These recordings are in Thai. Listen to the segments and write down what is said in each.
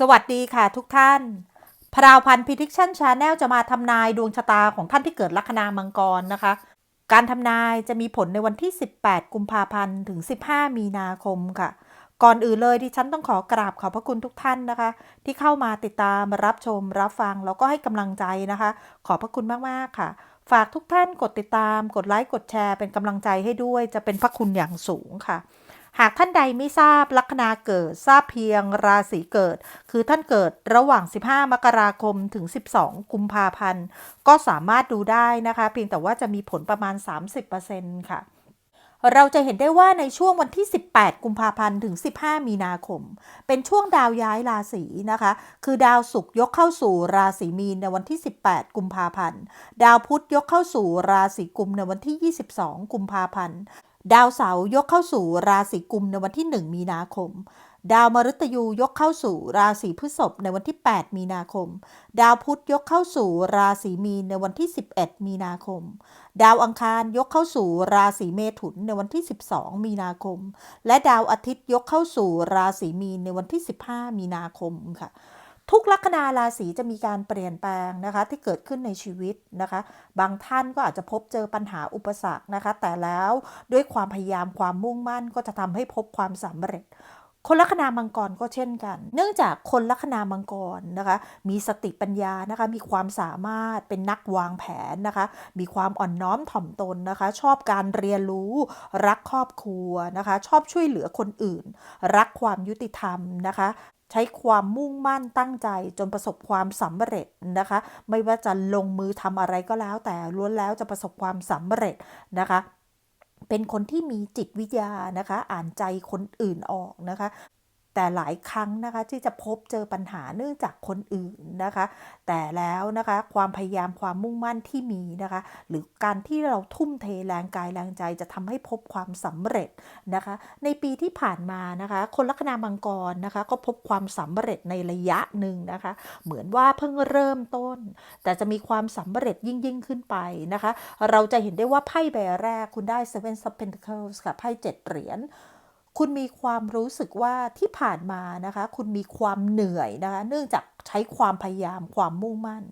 สวัสดีค่ะทุกท่าน พราวพันธ์พิทิกชั่นชาแนลจะมาทำนายดวงชะตาของท่านที่เกิดลัคนามังกรนะคะ การทำนายจะมีผลในวันที่ 18 กุมภาพันธ์ถึง 15 มีนาคมค่ะ ก่อนอื่นเลยดิฉันต้องขอกราบขอบพระคุณทุกท่านนะคะ ที่เข้ามาติดตามรับชมรับฟังแล้วก็ให้กำลังใจนะคะ ขอบพระคุณมากๆค่ะ ฝากทุกท่านกดติดตาม กดไลค์กดแชร์เป็นกำลังใจให้ด้วย จะเป็นพระคุณอย่างสูงค่ะ หากท่านใดไม่ทราบลัคนาเกิดทราบเพียงราศีเกิด คือท่านเกิดระหว่าง 15 มกราคมถึง 12 กุมภาพันธ์ ก็สามารถดูได้นะคะ เพียงแต่ว่าจะมีผลประมาณ 30%ค่ะเราจะเห็นได้ว่าในช่วงวันที่ 18 กุมภาพันธ์ ถึง 15 มีนาคม เป็นช่วงดาวย้ายราศีนะคะ คือดาวศุกร์ยกเข้าสู่ราศีมีนในวันที่ 18 กุมภาพันธ์ ดาวพุธยกเข้าสู่ราศีกุมในวันที่ 22 กุมภาพันธ์ ดาวเสาร์ยกเข้าสู่ราศีกุมในวันที่ 1 มีนาคม ดาวมฤตยูยกเข้าสู่ราศีพฤษภในวันที่ 8 มีนาคม ดาวพุธยกเข้าสู่ราศีมีนในวันที่ 11 มีนาคม ดาวอังคารยกเข้าสู่ราศีเมถุนในวันที่ 12 มีนาคม และดาวอาทิตย์ยกเข้าสู่ราศีมีนในวันที่ 15 มีนาคมค่ะ ทุกลัคนาราศีจะมีการเปลี่ยนแปลงนะคะที่เกิดขึ้นในชีวิตนะคะ บางท่านก็อาจจะพบเจอปัญหาอุปสรรคนะคะ แต่แล้วด้วยความพยายามความมุ่งมั่นก็จะทำให้พบความสำเร็จ คนลัคนามังกรก็เช่นกัน เนื่องจากคนลัคนามังกรนะคะ มีสติปัญญานะคะ มีความสามารถเป็นนักวางแผนนะคะ มีความอ่อนน้อมถ่อมตนนะคะ ชอบการเรียนรู้ รักครอบครัวนะคะ ชอบช่วยเหลือคนอื่น รักความยุติธรรมนะคะ ใช้ความมุ่งมั่นตั้งใจจนประสบความสำเร็จนะคะ ไม่ว่าจะลงมือทำอะไรก็แล้ว แต่ล้วนแล้วจะประสบความสำเร็จนะคะเป็นคนที่มีจิตวิทยานะคะ อ่านใจคนอื่นออกนะคะ แต่หลายครั้งนะคะที่จะพบเจอปัญหาเนื่องจากคนอื่นนะคะ แต่แล้วนะคะความพยายามความมุ่งมั่นที่มีนะคะ หรือการที่เราทุ่มเทแรงกายแรงใจจะทำให้พบความสำเร็จนะคะ ในปีที่ผ่านมานะคะ คนลัคนามังกรนะคะ ก็พบความสำเร็จในระยะหนึ่งนะคะ เหมือนว่าเพิ่งเริ่มต้น แต่จะมีความสำเร็จยิ่งยิ่งขึ้นไปนะคะ เราจะเห็นได้ว่าไพ่ใบแรกคุณได้ Seven of Pentacles ค่ะไพ่เจ็ดเหรียญ คุณมีความรู้สึกว่าที่ผ่านมานะคะ คุณมีความเหนื่อยนะคะ เนื่องจากใช้ความพยายามความมุ่งมั่น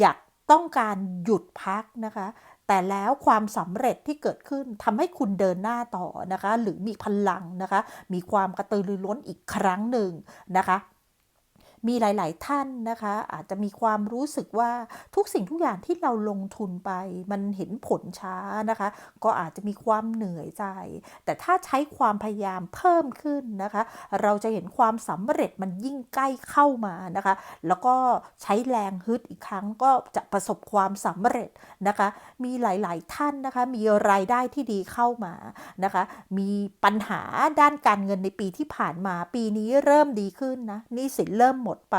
อยากต้องการหยุดพักนะคะ แต่แล้วความสำเร็จที่เกิดขึ้นทำให้คุณเดินหน้าต่อนะคะ หรือมีพลังนะคะ มีความกระตือรือร้นอีกครั้งหนึ่งนะคะ มีหลาย ๆ ท่านนะคะ อาจจะมีความรู้สึกว่าทุกสิ่งทุกอย่างที่เราลงทุนไป มันเห็นผลช้านะคะ ก็อาจจะมีความเหนื่อยใจ แต่ถ้าใช้ความพยายามเพิ่มขึ้นนะคะ เราจะเห็นความสำเร็จมันยิ่งใกล้เข้ามานะคะ แล้วก็ใช้แรงฮึดอีกครั้งก็จะประสบความสำเร็จนะคะ มีหลาย ๆ ท่านนะคะ มีรายได้ที่ดีเข้ามานะคะ มีปัญหาด้านการเงินในปีที่ผ่านมาปีนี้เริ่มดีขึ้นนะนี่สินเริ่มหมดไป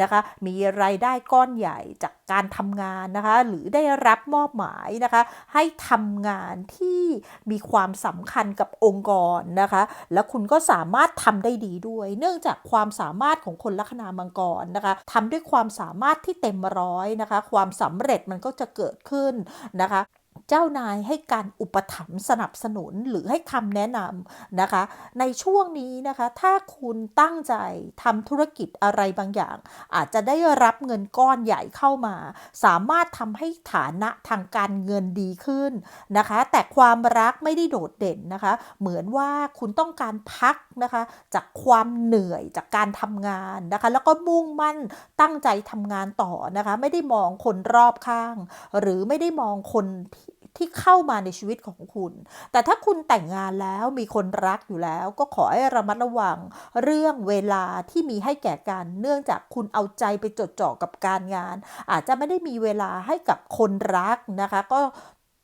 นะคะ มีรายได้ก้อนใหญ่จากการทำงานนะคะ หรือได้รับมอบหมายนะคะ ให้ทำงานที่มีความสำคัญกับองค์กรนะคะ แล้วคุณก็สามารถทำได้ดีด้วย เนื่องจากความสามารถของคนลัคนามังกรนะคะทำด้วยความสามารถที่เต็มร้อยนะคะ ความสำเร็จมันก็จะเกิดขึ้นนะคะ เจ้านายให้การอุปถัมภ์สนับสนุนหรือให้คำแนะนำนะคะ ในช่วงนี้นะคะ ถ้าคุณตั้งใจทำธุรกิจอะไรบางอย่าง อาจจะได้รับเงินก้อนใหญ่เข้ามา สามารถทำให้ฐานะทางการเงินดีขึ้นนะคะ แต่ความรักไม่ได้โดดเด่นนะคะ เหมือนว่าคุณต้องการพักนะคะ จากความเหนื่อยจากการทำงานนะคะ แล้วก็มุ่งมั่นตั้งใจทำงานต่อนะคะ ไม่ได้มองคนรอบข้าง หรือไม่ได้มองคนที่ ที่เข้ามาในชีวิตของคุณ แต่ถ้าคุณแต่งงานแล้วมีคนรักอยู่แล้ว ก็ขอให้ระมัดระวังเรื่องเวลาที่มีให้แก่กัน เนื่องจากคุณเอาใจไปจดจ่อกับการงาน อาจจะไม่ได้มีเวลาให้กับคนรักนะคะ ก็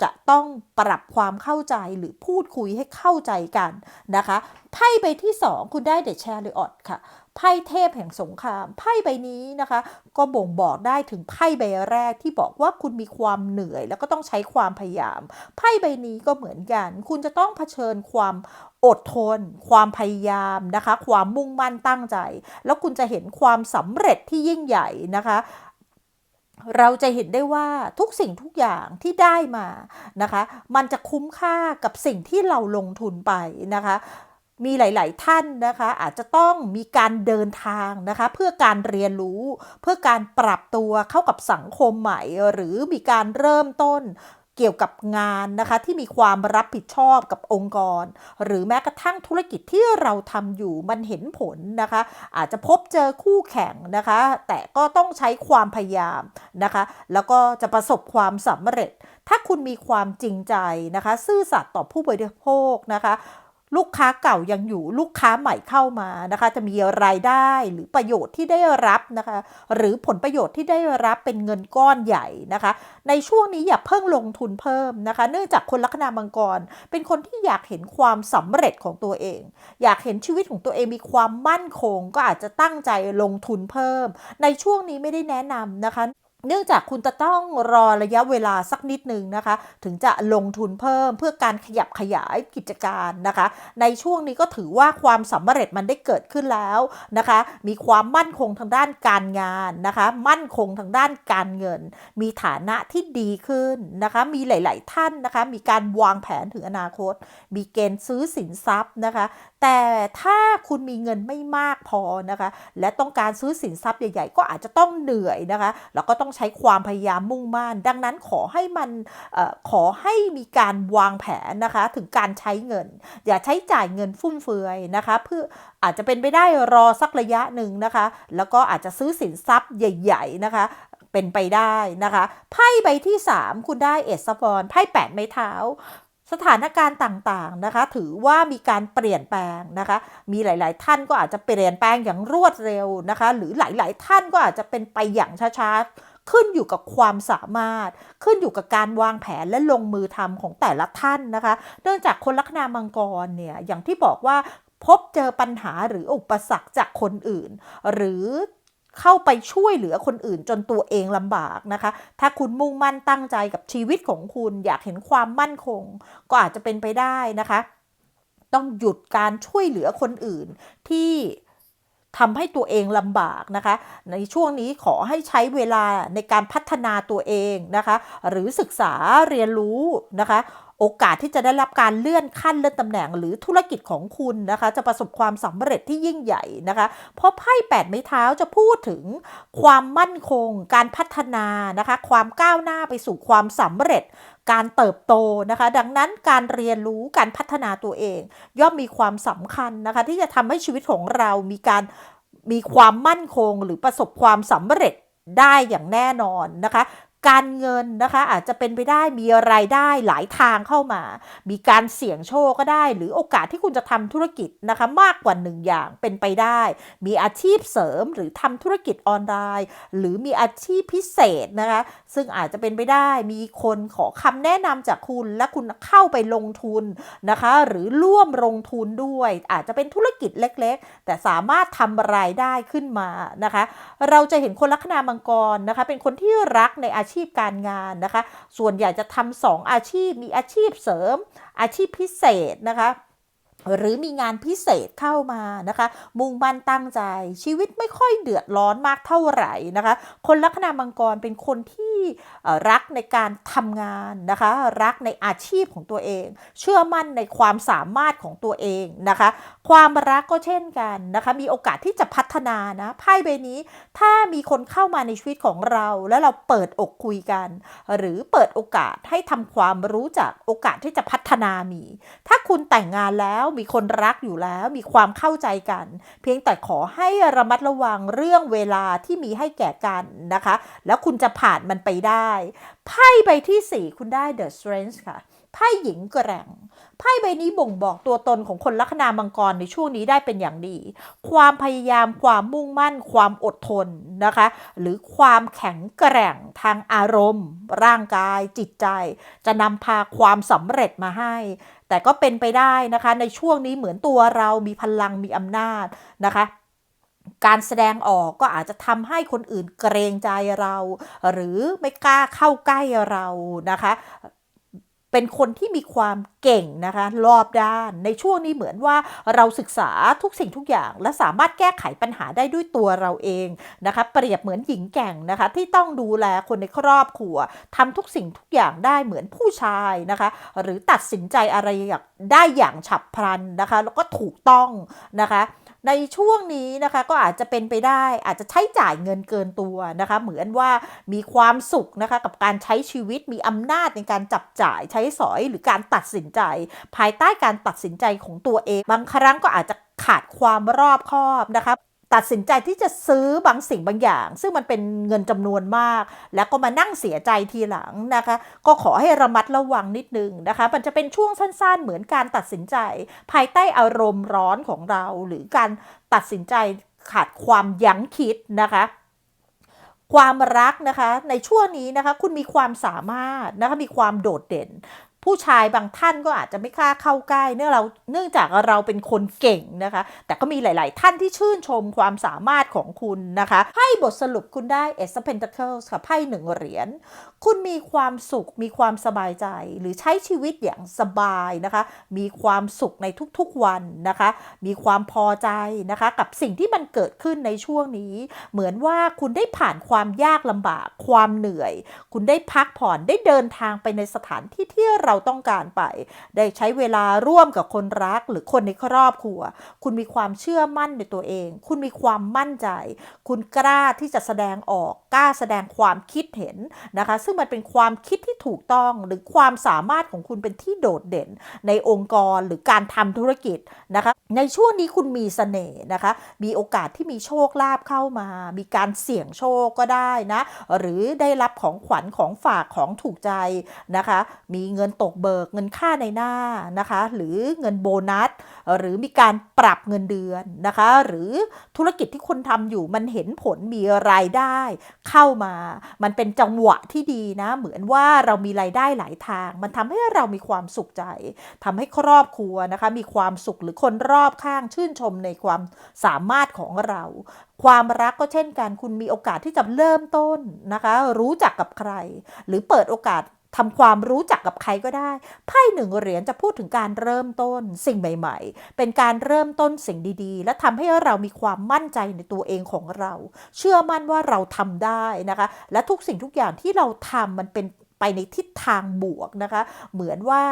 จะต้องปรับความเข้าใจหรือพูดคุยให้เข้าใจกันนะคะไพ่ใบที่ 2 คุณได้เดชแชร์เลยออดค่ะ ไพ่เทพแห่งสงคราม ไพ่ใบนี้นะคะ ก็บ่งบอกได้ถึงไพ่ใบแรกที่บอกว่าคุณมีความเหนื่อย แล้วก็ต้องใช้ความพยายาม ไพ่ใบนี้ก็เหมือนกัน คุณจะต้องเผชิญความอดทน ความพยายามนะคะ ความมุ่งมั่นตั้งใจ แล้วคุณจะเห็นความสำเร็จที่ยิ่งใหญ่นะคะเราจะเห็นได้ว่าทุกสิ่งทุกอย่างที่ได้มานะคะ มันจะคุ้มค่ากับสิ่งที่เราลงทุนไปนะคะ มีหลาย ๆ ท่านนะคะ อาจจะต้องมีการเดินทางนะคะ เพื่อการเรียนรู้ เพื่อการปรับตัวเข้ากับสังคมใหม่ หรือมีการเริ่มต้นเกี่ยวกับงานนะคะที่มีความรับผิดชอบกับองค์กร หรือแม้กระทั่งธุรกิจที่เราทำอยู่มันเห็นผลนะคะ อาจจะพบเจอคู่แข่งนะคะ แต่ก็ต้องใช้ความพยายามนะคะ แล้วก็จะประสบความสำเร็จ ถ้าคุณมีความจริงใจนะคะ ซื่อสัตย์ต่อผู้บริโภคนะคะ ลูกค้าเก่ายังอยู่ลูกค้าใหม่เข้ามานะคะ จะมีรายได้หรือประโยชน์ที่ได้รับนะคะ หรือผลประโยชน์ที่ได้รับเป็นเงินก้อนใหญ่นะคะ ในช่วงนี้อย่าเพิ่งลงทุนเพิ่มนะคะ เนื่องจากคนลัคนามังกร เป็นคนที่อยากเห็นความสำเร็จของตัวเอง อยากเห็นชีวิตของตัวเองมีความมั่นคง ก็อาจจะตั้งใจลงทุนเพิ่ม ในช่วงนี้ไม่ได้แนะนำนะคะ เนื่องจากคุณจะต้องรอระยะเวลาสักนิดหนึ่งนะคะ ถึงจะลงทุนเพิ่มเพื่อการขยับขยายกิจการนะคะ ในช่วงนี้ก็ถือว่าความสำเร็จมันได้เกิดขึ้นแล้วนะคะ มีความมั่นคงทางด้านการงานนะคะ มั่นคงทางด้านการเงิน มีฐานะที่ดีขึ้นนะคะ มีหลาย ๆ ท่านนะคะ มีการวางแผนถึงอนาคต มีเกณฑ์ซื้อสินทรัพย์นะคะ แต่ถ้าคุณมีเงินไม่มากพอนะคะ และต้องการซื้อสินทรัพย์ใหญ่ ๆ ก็อาจจะต้องเหนื่อยนะคะ แล้วก็ต้องใช้ความพยายามมุ่งมั่น ดังนั้นขอให้มันออขอให้มีการวางแผนนะคะถึงการใช้เงิน อย่าใช้จ่ายเงินฟุ่มเฟือยนะคะเพื่ออาจจะเป็นไปได้รอสักระยะหนึ่งนะคะ แล้วก็อาจจะซื้อสินทรัพย์ใหญ่ ๆนะคะเป็นไปได้นะคะไพ่ใบที่ 3 คุณได้เอสฟอนไพ่แปดไม้เท้าสถานการณ์ต่างๆนะคะ ถือว่ามีการเปลี่ยนแปลงนะคะ มีหลาย ๆ ท่านก็อาจจะเปลี่ยนแปลงอย่างรวดเร็วนะคะ หรือหลาย ๆ ท่านก็อาจจะเป็นไปอย่างช้า ๆ ขึ้นอยู่กับความสามารถ ขึ้นอยู่กับการวางแผนและลงมือทำของแต่ละท่านนะคะ เนื่องจากคนลัคนามังกรเนี่ยอย่างที่บอกว่าพบเจอปัญหาหรืออุปสรรคจากคนอื่น หรือเข้าไปช่วยเหลือคนอื่นจนตัวเองลำบากนะคะ ถ้าคุณมุ่งมั่นตั้งใจกับชีวิตของคุณอยากเห็นความมั่นคง ก็อาจจะเป็นไปได้นะคะ ต้องหยุดการช่วยเหลือคนอื่นที่ ทำให้ตัวเองลำบากนะคะ ในช่วงนี้ขอให้ใช้เวลาในการพัฒนาตัวเองนะคะ หรือศึกษาเรียนรู้นะคะโอกาสที่จะได้รับการเลื่อนขั้นเลื่อนตำแหน่งหรือธุรกิจของคุณนะคะ จะประสบความสำเร็จที่ยิ่งใหญ่นะคะ เพราะไพ่แปดไม้เท้าจะพูดถึงความมั่นคง การพัฒนานะคะ ความก้าวหน้าไปสู่ความสำเร็จ การเติบโตนะคะ ดังนั้นการเรียนรู้การพัฒนาตัวเอง ย่อมมีความสำคัญนะคะ ที่จะทำให้ชีวิตของเรามีการมีความมั่นคงหรือประสบความสำเร็จได้อย่างแน่นอนนะคะ การเงินนะคะ อาจจะเป็นไปได้มีรายได้หลายทางเข้ามา มีการเสี่ยงโชคก็ได้ หรือโอกาสที่คุณจะทำธุรกิจนะคะ มากกว่าหนึ่งอย่างเป็นไปได้ มีอาชีพเสริมหรือทำธุรกิจออนไลน์ หรือมีอาชีพพิเศษนะคะ ซึ่งอาจจะเป็นไปได้มีคนขอคำแนะนำจากคุณและคุณเข้าไปลงทุนนะคะ หรือร่วมลงทุนด้วย อาจจะเป็นธุรกิจเล็กๆ แต่สามารถทำรายได้ขึ้นมานะคะ เราจะเห็นคนลัคนามังกรนะคะ เป็นคนที่รักในอาชีพีพการงานนะคะ ส่วนใหญ่จะทำสองอาชีพมีอาชีพเสริม อาชีพพิเศษนะคะ หรือมีงานพิเศษเข้ามานะคะ มุ่งมั่นตั้งใจ ชีวิตไม่ค่อยเดือดร้อนมากเท่าไหร่นะคะ คนลัคนามังกรเป็นคนที่รักในการทำงานนะคะ รักในอาชีพของตัวเอง เชื่อมั่นในความสามารถของตัวเองนะคะ ความรักก็เช่นกันนะคะ มีโอกาสที่จะพัฒนานะไพ่ใบนี้ ถ้ามีคนเข้ามาในชีวิตของเรา แล้วเราเปิดอกคุยกัน หรือเปิดโอกาสให้ทำความรู้จักโอกาสที่จะพัฒนามี ถ้าคุณแต่งงานแล้วมีคนรักอยู่แล้ว มีความเข้าใจกัน เพียงแต่ขอให้ระมัดระวังเรื่องเวลาที่มีให้แก่กันนะคะ แล้วคุณจะผ่านมันไปได้ ไพ่ใบที่ 4 คุณได้ The Strength ค่ะ ไพ่หญิงแกร่ง ไพ่ใบนี้บ่งบอกตัวตนของคนลัคนามังกรในช่วงนี้ได้เป็นอย่างดี ความพยายาม ความมุ่งมั่น ความอดทนนะคะ หรือความแข็งแกร่งทางอารมณ์ ร่างกาย จิตใจ จะนำพาความสำเร็จมาให้แต่ก็เป็นไปได้นะคะ ในช่วงนี้เหมือนตัวเรามีพลังมีอำนาจนะคะ การแสดงออกก็อาจจะทำให้คนอื่นเกรงใจเรา หรือไม่กล้าเข้าใกล้เรานะคะ เป็นคนที่มีความเก่งนะคะรอบด้าน ในช่วงนี้เหมือนว่าเราศึกษาทุกสิ่งทุกอย่าง และสามารถแก้ไขปัญหาได้ด้วยตัวเราเองนะคะเปรียบเหมือนหญิงแก่งนะคะที่ต้องดูแลคนในครอบครัวทำทุกสิ่งทุกอย่างได้เหมือนผู้ชายนะคะหรือตัดสินใจอะไรอย่างได้อย่างฉับพลันนะคะแล้วก็ถูกต้องนะคะ ในช่วงนี้นะคะก็อาจจะเป็นไปได้อาจจะใช้จ่ายเงินเกินตัวนะคะ เหมือนว่ามีความสุขนะคะกับการใช้ชีวิตมีอำนาจในการจับจ่ายใช้สอยหรือการตัดสินใจ ภายใต้การตัดสินใจของตัวเอง บางครั้งก็อาจจะขาดความรอบคอบนะคะ ตัดสินใจที่จะซื้อบางสิ่งบางอย่าง ซึ่งมันเป็นเงินจำนวนมาก แล้วก็มานั่งเสียใจทีหลังนะคะ ก็ขอให้ระมัดระวังนิดนึงนะคะ มันจะเป็นช่วงสั้นๆ เหมือนการตัดสินใจ ภายใต้อารมณ์ร้อนของเรา หรือการตัดสินใจขาดความยั้งคิดนะคะความรักนะคะในช่วงนี้นะคะคุณมีความสามารถนะคะมีความโดดเด่น ผู้ชายบางท่านก็อาจจะไม่กล้าเข้าใกล้เนื่องเราเนื่องจากเราเป็นคนเก่งนะคะ แต่ก็มีหลาย ๆ ท่านที่ชื่นชมความสามารถของคุณนะคะ ให้บทสรุปคุณได้ a c e of Pentacles ค่ะไพ่หนึ่งเหรียญ คุณมีความสุข มีความสบายใจหรือใช้ชีวิตอย่างสบายนะคะ มีความสุขในทุกๆวันนะคะ มีความพอใจนะคะ กับสิ่งที่มันเกิดขึ้นในช่วงนี้ เหมือนว่าคุณได้ผ่านความยากลำบาก ความเหนื่อย คุณได้พักผ่อนได้เดินทางไปในสถานที่ที่เราต้องการไป ได้ใช้เวลาร่วมกับคนรักหรือคนในครอบครัว คุณมีความเชื่อมั่นในตัวเอง คุณมีความมั่นใจ คุณกล้าที่จะแสดงออกกล้าแสดงความคิดเห็นนะคะ ซึ่งมันเป็นความคิดที่ถูกต้องหรือความสามารถของคุณเป็นที่โดดเด่นในองค์กรหรือการทำธุรกิจนะคะ ในช่วงนี้คุณมีเสน่ห์นะคะ มีโอกาสที่มีโชคลาภเข้ามา มีการเสี่ยงโชคก็ได้นะ หรือได้รับของขวัญของฝากของถูกใจนะคะ มีเงินตกเบิกเงินค่าในหน้านะคะ หรือเงินโบนัส หรือมีการปรับเงินเดือนนะคะ หรือธุรกิจที่คุณทำอยู่มันเห็นผลมีรายได้เข้ามา มันเป็นจังหวะที่ดีนะ เหมือนว่าเรามีรายได้หลายทาง มันทำให้เรามีความสุขใจทำให้ครอบครัวนะคะมีความสุขหรือคนรอบข้างชื่นชมในความสามารถของเรา ความรักก็เช่นกันคุณมีโอกาสที่จะเริ่มต้นนะคะ รู้จักกับใคร หรือเปิดโอกาส ทำความรู้จักกับใครก็ได้ไพ่หนึ่งเหรียญจะพูดถึงการเริ่มต้นสิ่งใหม่ ๆ เป็นการเริ่มต้นสิ่งดี ๆ และทำให้เรามีความมั่นใจในตัวเองของเรา เชื่อมั่นว่าเราทำได้นะคะ และทุกสิ่งทุกอย่างที่เราทำมันเป็น ไปในทิศทางบวกนะคะ เหมือนว่า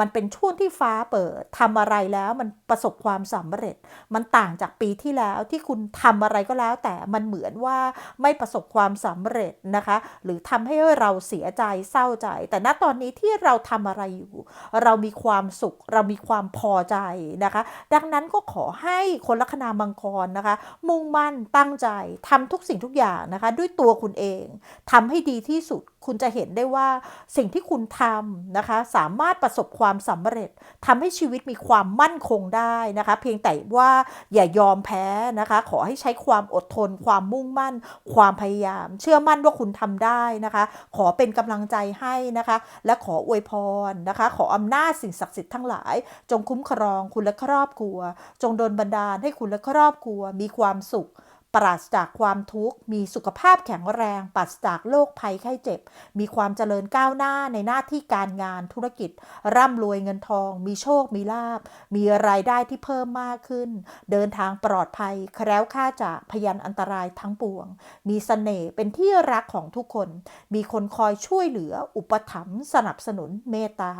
มันเป็นช่วงที่ฟ้าเปิดทำอะไรแล้วมันประสบความสำเร็จ มันต่างจากปีที่แล้วที่คุณทำอะไรก็แล้ว แต่มันเหมือนว่าไม่ประสบความสำเร็จนะคะ หรือทำให้เราเสียใจเศร้าใจ แต่ณตอนนี้ที่เราทำอะไรอยู่ เรามีความสุข เรามีความพอใจนะคะ ดังนั้นก็ขอให้คนลัคนามังกรนะคะ มุ่งมั่นตั้งใจทำทุกสิ่งทุกอย่างนะคะ ด้วยตัวคุณเองทำให้ดีที่สุดคุณจะเห็นได้ว่าสิ่งที่คุณทำนะคะ สามารถประสบความสำเร็จทำให้ชีวิตมีความมั่นคงได้นะคะ เพียงแต่ว่าอย่ายอมแพ้นะคะ ขอให้ใช้ความอดทน ความมุ่งมั่น ความพยายาม เชื่อมั่นว่าคุณทำได้นะคะ ขอเป็นกำลังใจให้นะคะ และขออวยพรนะคะ ขออำนาจสิ่งศักดิ์สิทธิ์ทั้งหลาย จงคุ้มครองคุณและครอบครัว จงโดนบันดาลให้คุณและครอบครัวมีความสุข ปราศจากความทุกข์ มีสุขภาพแข็งแรง ปราศจากโรคภัยไข้เจ็บ มีความเจริญก้าวหน้าในหน้าที่การงานธุรกิจ ร่ำรวยเงินทอง มีโชค มีลาบ มีรายได้ที่เพิ่มมากขึ้น เดินทางปลอดภัยแคล้วคลาจากพยันอันตรายทั้งปวง มีเสน่ห์เป็นที่รักของทุกคน มีคนคอยช่วยเหลือ อุปถัมภ์สนับสนุนเมตตา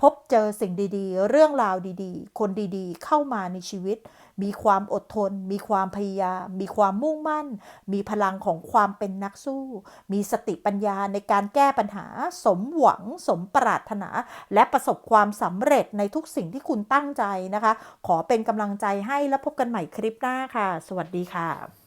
พบเจอสิ่งดีๆ เรื่องราวดีๆ คนดีๆ เข้ามาในชีวิต มีความอดทน มีความพยายาม มีความมุ่งมั่น มีพลังของความเป็นนักสู้ มีสติปัญญาในการแก้ปัญหา สมหวัง สมปรารถนา และประสบความสำเร็จในทุกสิ่งที่คุณตั้งใจนะคะ ขอเป็นกำลังใจให้และพบกันใหม่คลิปหน้าค่ะ สวัสดีค่ะ